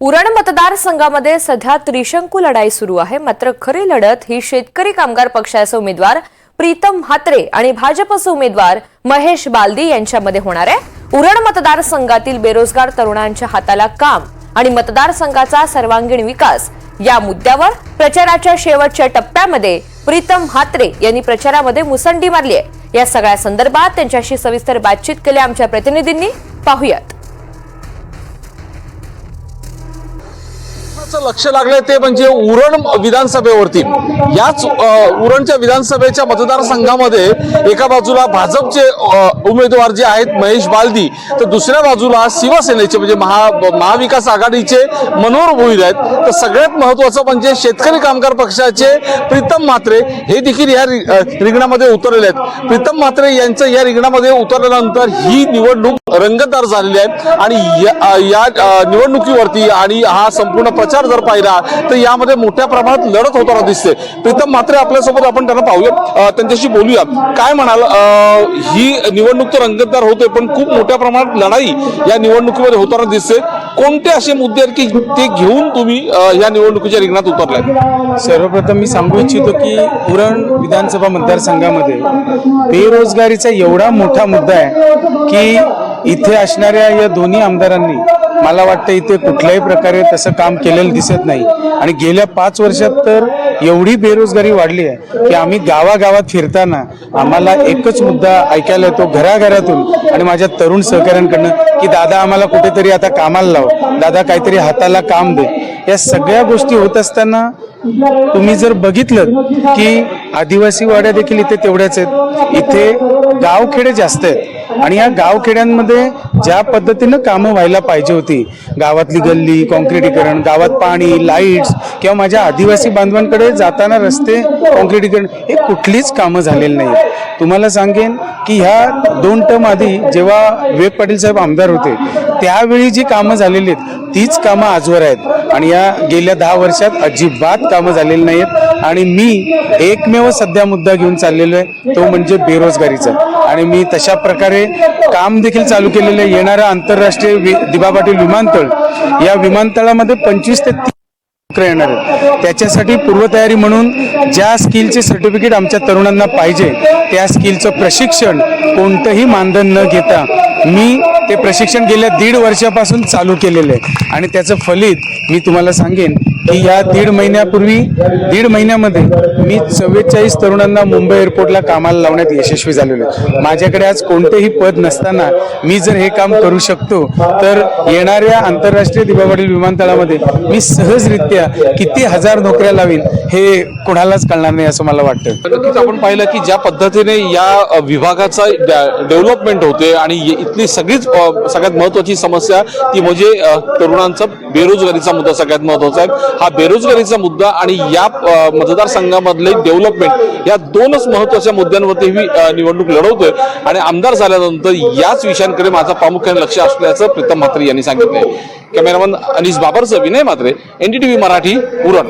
उरण मतदारसंघामध्ये सध्या त्रिशंकू लढाई सुरू आहे. मात्र खरी लढत ही शेतकरी कामगार पक्षाचे उमेदवार प्रीतम म्हात्रे आणि भाजपचे उमेदवार महेश बालदी यांच्यामध्ये होणार आहे. उरण मतदारसंघातील बेरोजगार तरुणांच्या हाताला काम आणि मतदारसंघाचा सर्वांगीण विकास या मुद्द्यावर प्रचाराच्या शेवटच्या टप्प्यामध्ये प्रीतम म्हात्रे यांनी प्रचारामध्ये मुसंडी मारली आहे. या सगळ्या संदर्भात त्यांच्याशी सविस्तर बातचीत केली आमच्या प्रतिनिधींनी. पाहुयात. महत्वाचं लक्ष लागलंय ते म्हणजे उरण विधानसभेवरती. याच उरणच्या विधानसभेच्या मतदारसंघामध्ये एका बाजूला भाजपचे उमेदवार जे आहेत महेश बालदी तर दुसऱ्या बाजूला शिवसेनेचे म्हणजे महा महाविकास आघाडीचे मनोहर भोईर आहेत. तर सगळ्यात महत्वाचं म्हणजे शेतकरी कामगार पक्षाचे प्रीतम म्हात्रे हे देखील या रिंगणामध्ये उतरलेले आहेत. प्रीतम म्हात्रे यांचं या रिंगणामध्ये उतरल्यानंतर ही निवडणूक रंगतदार झालेले आहेत. आणि या- या निवडणुकीवरती आणि हा संपूर्ण प्रचार जर पाहिला तर यामध्ये मोठ्या प्रमाणात लढत होताना दिसते. प्रीतम मात्र आपल्यासोबत आपण त्यांना पाहूया. त्यांच्याशी बोलूया. काय म्हणाल? ही निवडणूक तर रंगतदार होते पण खूप मोठ्या प्रमाणात लढाई या निवडणुकीमध्ये होताना दिसते. कोणते असे मुद्दे आहेत की ते घेऊन तुम्ही या निवडणुकीच्या रिंगणात उतरलाय? सर्वप्रथम मी सांगू इच्छितो की उरण विधानसभा मतदारसंघामध्ये बेरोजगारीचा एवढा मोठा मुद्दा आहे की इथे असणाऱ्या या दोन्ही आमदारांनी मला वाटतं इथे कुठल्याही प्रकारे तसं काम केलेलं दिसत नाही. आणि गेल्या पाच वर्षात तर एवढी बेरोजगारी वाढली आहे की आम्ही गावागावात फिरताना आम्हाला एकच मुद्दा ऐकायला येतो घराघरातून आणि माझ्या तरुण सहकाऱ्यांकडनं की दादा आम्हाला कुठेतरी आता कामाला लाव. दादा काहीतरी हाताला काम दे. या सगळ्या गोष्टी होत असताना तुम्ही जर बघितलं की आदिवासी वाड्या देखील इथे तेवढ्याच आहेत. इथे गावखेडे जास्त आहेत. आणि या गावखेड्यांमध्ये ज्या पद्धतीनं कामं व्हायला पाहिजे होती गावातली गल्ली कॉन्क्रिटीकरण गावात पाणी लाईट्स किंवा माझ्या आदिवासी बांधवांकडे जाताना रस्ते कॉन्क्रिटीकरण हे कुठलीच कामं झालेली नाही तुम्हाला सांगेन की ह्या दोन टर्म आधी जेव्हा विवेक पाटील साहेब आमदार होते त्यावेळी जी कामं झालेली आहेत तीच कामं आजवर आहेत. आणि या गेल्या दहा वर्षात अजिबात कामं झालेली नाहीत आणि मी एकमेव सध्या मुद्दा घेऊन चाललेलो आहे तो म्हणजे बेरोजगारीचा. आणि मी तशा प्रकारे काम देखील चालू केलेलं आहे. येणारं आंतरराष्ट्रीय वि- दिबा पाटील विमानतळ या विमानतळामध्ये पंचवीस ते येणार आहेत. त्याच्यासाठी पूर्वतयारी म्हणून ज्या स्किलचे सर्टिफिकेट आमच्या तरुणांना पाहिजे त्या स्किलचं प्रशिक्षण कोणतंही मानधन न घेता मी ते प्रशिक्षण गेल्या दीड वर्षापासून चालू केलेलं आहे. आणि त्याचं फलित मी तुम्हाला सांगेन की या दीड महिन्यापूर्वी दीड महिन्यामध्ये मी चव्वेचाळीस तरुणांना मुंबई एअरपोर्टला कामाला लावण्यात यशस्वी झालेलो आहे. माझ्याकडे आज कोणतेही पद नसताना मी जर हे काम करू शकतो तर येणाऱ्या आंतरराष्ट्रीय दिबावाडील विमानतळामध्ये मी सहजरित्या किती हजार नोकऱ्या लावीन हे कोणालाच कळणार नाही असं मला वाटतं नक्कीच आपण पाहिलं की ज्या पद्धतीने या विभागाचा डेव्हलपमेंट होते आणि इथली सगळीच सगळ्यात महत्वाची समस्या ती म्हणजे तरुणांचा बेरोजगारीचा मुद्दा सगळ्यात महत्त्वाचा आहे. हा बेरोजगारीचा मुद्दा आणि या मतदारसंघामधले डेव्हलपमेंट या दोनच महत्त्वाच्या मुद्द्यांवरती ही निवडणूक लढवतोय. आणि आमदार झाल्यानंतर याच विषयांकडे माझं प्रामुख्याने लक्ष असल्याचं प्रीतम म्हात्रे यांनी सांगितलंय. Cameraman Anis बाबरचं Vinay Mhatre N D T V Marathi Uran.